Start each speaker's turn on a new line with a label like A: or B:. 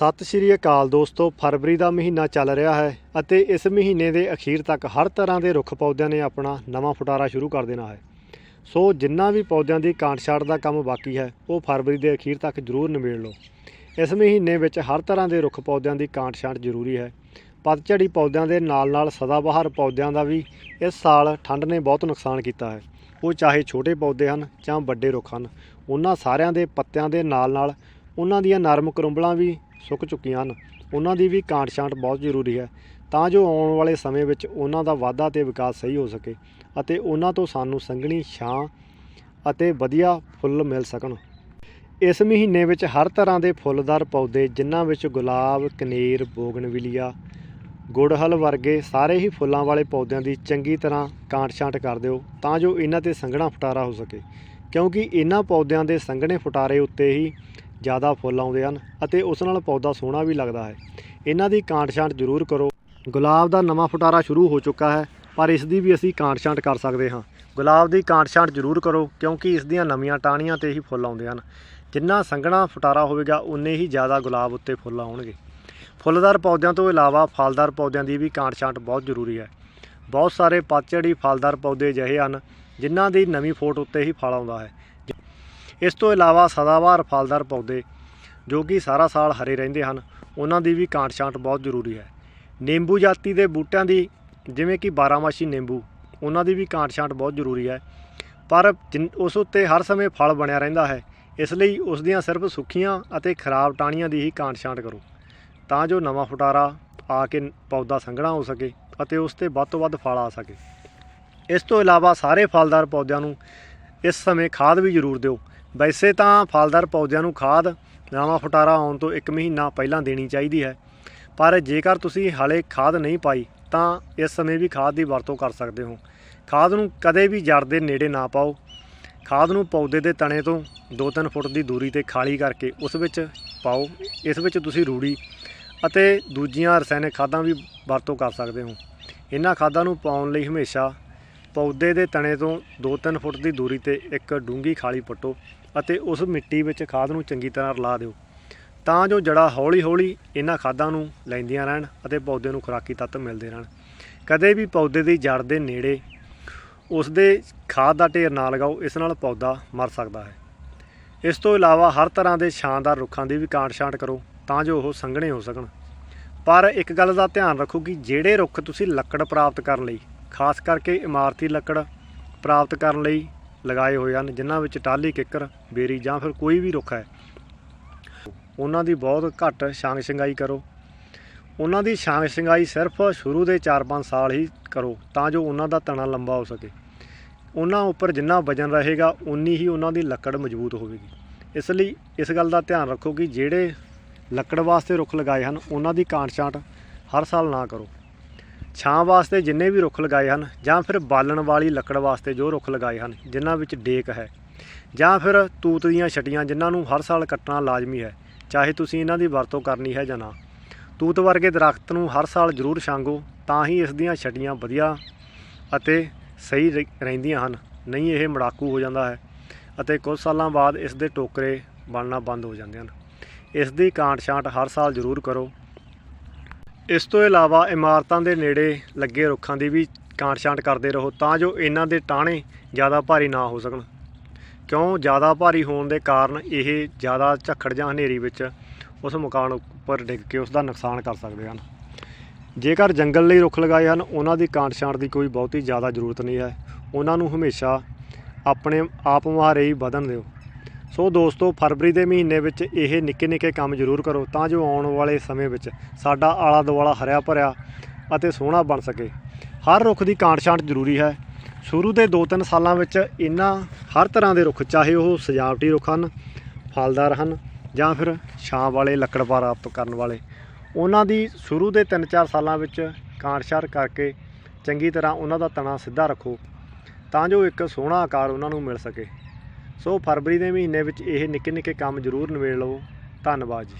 A: ਸਤਿ ਸ਼੍ਰੀ ਅਕਾਲ ਦੋਸਤੋ, ਫਰਵਰੀ ਦਾ ਮਹੀਨਾ ਚੱਲ ਰਿਹਾ ਹੈ ਅਤੇ ਇਸ ਮਹੀਨੇ ਦੇ ਅਖੀਰ ਤੱਕ ਹਰ ਤਰ੍ਹਾਂ ਦੇ ਰੁੱਖ ਪੌਦਿਆਂ ਨੇ ਆਪਣਾ ਨਵਾਂ ਫੁਟਾਰਾ ਸ਼ੁਰੂ ਕਰ ਦੇਣਾ ਹੈ। ਸੋ ਜਿੰਨਾ ਵੀ ਪੌਦਿਆਂ ਦੀ ਕਾਂਟ-ਛਾਂਟ ਦਾ ਕੰਮ ਬਾਕੀ ਹੈ, ਉਹ ਫਰਵਰੀ ਦੇ ਅਖੀਰ ਤੱਕ ਜ਼ਰੂਰ ਨਿਬੇੜ ਲਓ। ਇਸ ਮਹੀਨੇ ਵਿੱਚ ਹਰ ਤਰ੍ਹਾਂ ਦੇ ਰੁੱਖ ਪੌਦਿਆਂ ਦੀ ਕਾਂਟ-ਛਾਂਟ ਜ਼ਰੂਰੀ ਹੈ। ਪਤਝੜੀ ਪੌਦਿਆਂ ਦੇ ਨਾਲ-ਨਾਲ ਸਦਾਬਹਾਰ ਪੌਦਿਆਂ ਦਾ ਵੀ ਇਸ ਸਾਲ ਠੰਡ ਨੇ ਬਹੁਤ ਨੁਕਸਾਨ ਕੀਤਾ ਹੈ। ਉਹ ਚਾਹੇ ਛੋਟੇ ਪੌਦੇ ਹਨ ਜਾਂ ਵੱਡੇ ਰੁੱਖ ਹਨ, ਉਹਨਾਂ ਸਾਰਿਆਂ ਦੇ ਪੱਤਿਆਂ ਦੇ ਨਾਲ-ਨਾਲ ਉਹਨਾਂ ਦੀਆਂ ਨਰਮ ਕਰੁੰਬਲਾਂ ਵੀ ਸੁੱਕ ਚੁੱਕੀਆਂ ਹਨ। ਉਹਨਾਂ ਦੀ ਵੀ ਕਾਂਟ-ਛਾਂਟ ਬਹੁਤ ਜ਼ਰੂਰੀ ਹੈ ਤਾਂ ਜੋ ਆਉਣ ਵਾਲੇ ਸਮੇਂ ਵਿੱਚ ਉਹਨਾਂ ਦਾ ਵਾਧਾ ਤੇ ਵਿਕਾਸ ਸਹੀ ਹੋ ਸਕੇ ਅਤੇ ਉਹਨਾਂ ਤੋਂ ਸਾਨੂੰ ਸੰਘਣੀ ਛਾਂ ਅਤੇ ਵਧੀਆ ਫੁੱਲ ਮਿਲ ਸਕਣ। ਇਸ ਮਹੀਨੇ ਵਿੱਚ ਹਰ ਤਰ੍ਹਾਂ ਦੇ ਫੁੱਲਦਾਰ ਪੌਦੇ, ਜਿਨ੍ਹਾਂ ਵਿੱਚ ਗੁਲਾਬ, ਕਨੇਰ, ਬੋਗਨਵਿਲੀਆ, ਗੁੜਹਲ ਵਰਗੇ ਸਾਰੇ ਹੀ ਫੁੱਲਾਂ ਵਾਲੇ ਪੌਦਿਆਂ ਦੀ ਚੰਗੀ ਤਰ੍ਹਾਂ ਕਾਂਟ-ਛਾਂਟ ਕਰ ਦਿਓ ਤਾਂ ਜੋ ਇਹਨਾਂ ਤੇ ਸੰਘਣਾ ਫੁਟਾਰਾ ਹੋ ਸਕੇ। ਕਿਉਂਕਿ ਇਹਨਾਂ ਪੌਦਿਆਂ ਦੇ ਸੰਘਣੇ ਫੁਟਾਰੇ ਉੱਤੇ ਹੀ ਜ਼ਿਆਦਾ ਫੁੱਲ ਆਉਂਦੇ ਹਨ ਅਤੇ ਉਸ ਨਾਲ ਪੌਦਾ ਸੋਹਣਾ ਵੀ ਲੱਗਦਾ ਹੈ। ਇਹਨਾਂ ਦੀ ਕਾਂਟ-ਛਾਂਟ ਜ਼ਰੂਰ ਕਰੋ। ਗੁਲਾਬ ਦਾ ਨਵਾਂ ਫੁਟਾਰਾ ਸ਼ੁਰੂ ਹੋ ਚੁੱਕਾ ਹੈ, ਪਰ ਇਸ ਦੀ ਵੀ ਅਸੀਂ ਕਾਂਟ-ਛਾਂਟ ਕਰ ਸਕਦੇ ਹਾਂ। ਗੁਲਾਬ ਦੀ ਕਾਂਟ-ਛਾਂਟ ਜ਼ਰੂਰ ਕਰੋ, ਕਿਉਂਕਿ ਇਸ ਦੀਆਂ ਨਵੀਆਂ ਟਾਹਣੀਆਂ ਤੇ ਹੀ ਫੁੱਲ ਆਉਂਦੇ ਹਨ। ਜਿੰਨਾ ਸੰਘਣਾ ਫੁਟਾਰਾ ਹੋਵੇਗਾ, ਉਨੇ ਹੀ ਜ਼ਿਆਦਾ ਗੁਲਾਬ ਉੱਤੇ ਫੁੱਲ ਆਉਣਗੇ। ਫੁੱਲਦਾਰ ਪੌਦਿਆਂ ਤੋਂ ਇਲਾਵਾ ਫਲਦਾਰ ਪੌਦਿਆਂ ਦੀ ਵੀ ਕਾਂਟ-ਛਾਂਟ ਬਹੁਤ ਜ਼ਰੂਰੀ ਹੈ। ਬਹੁਤ ਸਾਰੇ ਪਤਝੜੀ ਫਲਦਾਰ ਪੌਦੇ ਅਜਿਹੇ ਹਨ, ਜਿਨ੍ਹਾਂ ਦੀ ਨਵੀਂ ਫੋਟ ਉੱਤੇ ਹੀ ਫਲ ਆਉਂਦਾ ਹੈ। ਇਸ ਤੋਂ ਇਲਾਵਾ ਸਦਾਬਹਾਰ ਫਲਦਾਰ ਪੌਦੇ ਜੋ ਕਿ ਸਾਰਾ ਸਾਲ ਹਰੇ ਰਹਿੰਦੇ ਹਨ, ਉਹਨਾਂ ਦੀ ਵੀ ਕਾਂਟ-ਛਾਂਟ ਬਹੁਤ ਜ਼ਰੂਰੀ ਹੈ। ਨਿੰਬੂ ਜਾਤੀ ਦੇ ਬੂਟਿਆਂ ਦੀ, ਜਿਵੇਂ ਕਿ ਬਾਰਾਮਾਸੀ ਨਿੰਬੂ, ਉਹਨਾਂ ਦੀ ਵੀ ਕਾਂਟ-ਛਾਂਟ ਬਹੁਤ ਜ਼ਰੂਰੀ ਹੈ। ਪਰ ਜਿਨ- ਉਸ ਉੱਤੇ ਹਰ ਸਮੇਂ ਫਲ ਬਣਿਆ ਰਹਿੰਦਾ ਹੈ, ਇਸ ਲਈ ਉਸ ਦੀਆਂ ਸਿਰਫ ਸੁੱਖੀਆਂ ਅਤੇ ਖਰਾਬ ਟਾਹਣੀਆਂ ਦੀ ਹੀ ਕਾਂਟ-ਛਾਂਟ ਕਰੋ। ਤਾਂ ਜੋ ਨਵਾਂ ਫੁਟਾਰਾ ਆ ਕੇ ਪੌਦਾ ਸੰਘਣਾ ਹੋ ਸਕੇ ਅਤੇ ਉਸ ਤੇ ਵੱਧ ਤੋਂ ਵੱਧ ਫਲ ਆ ਸਕੇ। ਇਸ ਤੋਂ ਇਲਾਵਾ ਸਾਰੇ ਫਲਦਾਰ ਪੌਦਿਆਂ ਨੂੰ ਇਸ ਸਮੇਂ ਖਾਦ ਵੀ ਜ਼ਰੂਰ ਦਿਓ। ਵੈਸੇ ਤਾਂ ਫਲਦਾਰ ਪੌਦਿਆਂ ਨੂੰ ਖਾਦ, ਨਵਾਂ ਫੁਟਾਰਾ ਆਉਣ ਤੋਂ 1 ਮਹੀਨਾ ਪਹਿਲਾਂ ਦੇਣੀ ਚਾਹੀਦੀ ਹੈ। ਪਰ ਜੇਕਰ ਤੁਸੀਂ ਹਾਲੇ ਖਾਦ ਨਹੀਂ ਪਾਈ, ਤਾਂ ਇਸ ਸਮੇਂ ਵੀ ਖਾਦ ਦੀ ਵਰਤੋਂ ਕਰ ਸਕਦੇ ਹੋ। ਖਾਦ ਨੂੰ ਕਦੇ ਵੀ ਜੜ ਦੇ ਨੇੜੇ ਨਾ ਪਾਓ। ਖਾਦ ਨੂੰ ਪੌਦੇ ਦੇ ਤਣੇ ਤੋਂ 2-3 ਫੁੱਟ ਦੀ ਦੂਰੀ ਤੇ ਖਾਲੀ ਕਰਕੇ ਉਸ ਵਿੱਚ ਪਾਓ। ਇਸ ਵਿੱਚ ਤੁਸੀਂ ਰੂੜੀ ਅਤੇ ਦੂਜੀਆਂ ਰਸਾਇਣਿਕ ਖਾਦਾਂ ਵੀ ਵਰਤੋਂ ਕਰ ਸਕਦੇ ਹੋ। ਇਹਨਾਂ ਖਾਦਾਂ ਨੂੰ ਪਾਉਣ ਲਈ ਹਮੇਸ਼ਾ ਪੌਦੇ ਦੇ ਤਣੇ ਤੋਂ 2-3 ਫੁੱਟ ਦੀ ਦੂਰੀ ਤੇ ਇੱਕ ਡੂੰਗੀ ਖਾਲੀ ਪੱਟੋ। ਅਤੇ ਉਸ ਮਿੱਟੀ ਵਿੱਚ ਖਾਦ ਨੂੰ ਚੰਗੀ ਤਰ੍ਹਾਂ ਰਲਾ ਦਿਓ। ਤਾਂ ਜੋ ਜੜਾ ਹੌਲੀ-ਹੌਲੀ ਇਹਨਾਂ ਖਾਦਾਂ ਨੂੰ ਲੈਂਦੀਆਂ ਰਹਿਣ ਅਤੇ ਪੌਦੇ ਨੂੰ ਖੁਰਾਕੀ ਤੱਤ ਮਿਲਦੇ ਰਹਿਣ। ਕਦੇ ਵੀ ਪੌਦੇ ਦੀ ਜੜ ਦੇ ਨੇੜੇ ਉਸ ਦੇ ਖਾਦ ਦਾ ਢੇਰ ਨਾ ਲਗਾਓ, ਇਸ ਨਾਲ ਪੌਦਾ ਮਰ ਸਕਦਾ ਹੈ। ਇਸ ਤੋਂ ਇਲਾਵਾ ਹਰ ਤਰ੍ਹਾਂ ਦੇ ਸ਼ਾਨਦਾਰ ਰੁੱਖਾਂ ਦੀ ਵੀ ਕਾਂਟ-ਛਾਂਟ ਕਰੋ ਤਾਂ ਜੋ ਉਹ ਸੰਘਣੇ ਹੋ ਸਕਣ। ਪਰ ਇੱਕ ਗੱਲ ਦਾ ਧਿਆਨ ਰੱਖੋ ਕਿ ਜਿਹੜੇ ਰੁੱਖ ਤੁਸੀਂ ਲੱਕੜ ਪ੍ਰਾਪਤ ਕਰਨ ਲਈ, ਖਾਸ ਕਰਕੇ ਇਮਾਰਤੀ ਲੱਕੜ ਪ੍ਰਾਪਤ ਕਰਨ ਲਈ ਲਗਾਏ ਹੋਏ ਹਨ, ਜਿਨ੍ਹਾਂ ਵਿੱਚ ਟਾਹਲੀ, ਕਿੱਕਰ, ਬੇਰੀ ਜਾਂ ਫਿਰ ਕੋਈ ਵੀ ਰੁੱਖ ਹੈ। ਉਹਨਾਂ ਦੀ ਬਹੁਤ ਘੱਟ ਛਾਂਗ ਸਿੰਗਾਈ ਕਰੋ। ਉਹਨਾਂ ਦੀ ਛਾਂਗ ਸਿੰਗਾਈ ਸਿਰਫ ਸ਼ੁਰੂ ਦੇ 4-5 ਸਾਲ ਹੀ ਕਰੋ, ਤਾਂ ਜੋ ਉਹਨਾਂ ਦਾ ਤਣਾ ਲੰਬਾ ਹੋ ਸਕੇ। ਉਹਨਾਂ ਉੱਪਰ ਜਿੰਨਾ ਵਜਨ ਰਹੇਗਾ, ਉਨੀ ਹੀ ਉਹਨਾਂ ਦੀ ਲੱਕੜ ਮਜ਼ਬੂਤ ਹੋਵੇਗੀ। ਇਸ ਲਈ ਇਸ ਗੱਲ ਦਾ ਧਿਆਨ ਰੱਖੋ ਕਿ ਜਿਹੜੇ ਲੱਕੜ ਵਾਸਤੇ ਰੁੱਖ ਲਗਾਏ ਹਨ, ਉਹਨਾਂ ਦੀ ਕਾਂਟ-ਛਾਂਟ ਹਰ ਸਾਲ ਨਾ ਕਰੋ। ਛਾਂ ਵਾਸਤੇ ਜਿੰਨੇ ਵੀ ਰੁੱਖ ਲਗਾਏ ਹਨ, ਜਾਂ ਫਿਰ ਬਾਲਣ ਵਾਲੀ ਲੱਕੜ ਵਾਸਤੇ ਜੋ ਰੁੱਖ ਲਗਾਏ ਹਨ, ਜਿਨ੍ਹਾਂ ਵਿੱਚ ਡੇਕ ਹੈ, ਜਾਂ ਫਿਰ ਤੂਤ ਦੀਆਂ ਛਟੀਆਂ ਜਿਨ੍ਹਾਂ ਨੂੰ ਹਰ ਸਾਲ ਕੱਟਣਾ ਲਾਜ਼ਮੀ ਹੈ, ਚਾਹੇ ਤੁਸੀਂ ਇਹਨਾਂ ਦੀ ਵਰਤੋਂ ਕਰਨੀ ਹੈ ਜਾਂ ਨਾ। ਤੂਤ ਵਰਗੇ ਦਰਖਤ ਨੂੰ ਹਰ ਸਾਲ ਜ਼ਰੂਰ ਛਾਂਗੋ, ਤਾਂ ਹੀ ਇਸ ਦੀਆਂ ਛਟੀਆਂ ਵਧੀਆ ਅਤੇ ਸਹੀ ਰਹਿ- ਰਹਿੰਦੀਆਂ ਹਨ, ਨਹੀਂ ਇਹ ਮੜਾਕੂ ਹੋ ਜਾਂਦਾ ਹੈ ਅਤੇ ਕੁਝ ਸਾਲਾਂ ਬਾਅਦ ਇਸ ਦੇ ਟੋਕਰੇ ਬਣਨਾ ਬੰਦ ਹੋ ਜਾਂਦੇ ਹਨ। ਇਸ ਦੀ ਕਾਂਟ-ਛਾਂਟ ਹਰ ਸਾਲ ਜ਼ਰੂਰ ਕਰੋ ਇਸ ਤੋਂ ਇਲਾਵਾ ਇਮਾਰਤਾਂ ਦੇ ਨੇੜੇ ਲੱਗੇ ਰੁੱਖਾਂ ਦੀ ਵੀ ਕਾਂਟ-ਛਾਂਟ ਕਰਦੇ ਰਹੋ ਤਾਂ ਜੋ ਇਹਨਾਂ ਦੇ ਟਾਹਣੇ ਜ਼ਿਆਦਾ ਭਾਰੀ ਨਾ ਹੋ ਸਕਣ। ਕਿਉਂ? ਜ਼ਿਆਦਾ ਭਾਰੀ ਹੋਣ ਦੇ ਕਾਰਨ ਇਹ ਜ਼ਿਆਦਾ ਝੱਖੜ ਜਾਂ ਹਨੇਰੀ ਵਿੱਚ ਉਸ ਮਕਾਨ ਉੱਪਰ ਡਿੱਗ ਕੇ ਉਸ ਦਾ ਨੁਕਸਾਨ ਕਰ ਸਕਦੇ ਹਨ। ਜੇਕਰ ਜੰਗਲ ਲਈ ਰੁੱਖ ਲਗਾਏ ਹਨ, ਉਹਨਾਂ ਦੀ ਕਾਂਟ-ਛਾਂਟ ਦੀ ਕੋਈ ਬਹੁਤੀ ਜ਼ਿਆਦਾ ਜ਼ਰੂਰਤ ਨਹੀਂ ਹੈ। ਉਹਨਾਂ ਨੂੰ ਹਮੇਸ਼ਾ ਆਪਣੇ ਆਪ ਮੁਹਾਰੇ ਹੀ ਵਧਣ ਦਿਓ। ਸੋ ਦੋਸਤੋ, ਫਰਵਰੀ ਦੇ ਮਹੀਨੇ ਵਿੱਚ ਇਹ ਨਿੱਕੇ ਨਿੱਕੇ ਕੰਮ ਜ਼ਰੂਰ ਕਰੋ ਤਾਂ ਜੋ ਆਉਣ ਵਾਲੇ ਸਮੇਂ ਵਿੱਚ ਸਾਡਾ ਆਲਾ ਦੁਆਲਾ ਹਰਿਆ ਭਰਿਆ ਅਤੇ ਸੋਹਣਾ ਬਣ ਸਕੇ। ਹਰ ਰੁੱਖ ਦੀ ਕਾਂਟ-ਛਾਂਟ ਜ਼ਰੂਰੀ ਹੈ। ਸ਼ੁਰੂ ਦੇ 2-3 ਸਾਲਾਂ ਵਿੱਚ ਇਹਨਾਂ ਹਰ ਤਰ੍ਹਾਂ ਦੇ ਰੁੱਖ, ਚਾਹੇ ਉਹ ਸਜਾਵਟੀ ਰੁੱਖ ਹਨ, ਫਲਦਾਰ ਹਨ ਜਾਂ ਫਿਰ ਛਾਂ ਵਾਲੇ ਲੱਕੜ ਪ੍ਰਾਪਤ ਕਰਨ ਵਾਲੇ। ਉਹਨਾਂ ਦੀ ਸ਼ੁਰੂ ਦੇ 3-4 ਸਾਲਾਂ ਵਿੱਚ ਕਾਂਟ-ਛਾਂਟ ਕਰਕੇ ਚੰਗੀ ਤਰ੍ਹਾਂ ਉਹਨਾਂ ਦਾ ਤਣਾ ਸਿੱਧਾ ਰੱਖੋ ਤਾਂ ਜੋ ਇੱਕ ਸੋਹਣਾ ਆਕਾਰ ਉਹਨਾਂ ਨੂੰ ਮਿਲ ਸਕੇ। ਸੋ ਫਰਵਰੀ ਦੇ ਮਹੀਨੇ ਵਿੱਚ ਇਹ ਨਿੱਕੇ ਨਿੱਕੇ ਕੰਮ ਜ਼ਰੂਰ ਨਿਬੇੜ ਲਵੋ। ਧੰਨਵਾਦ ਜੀ।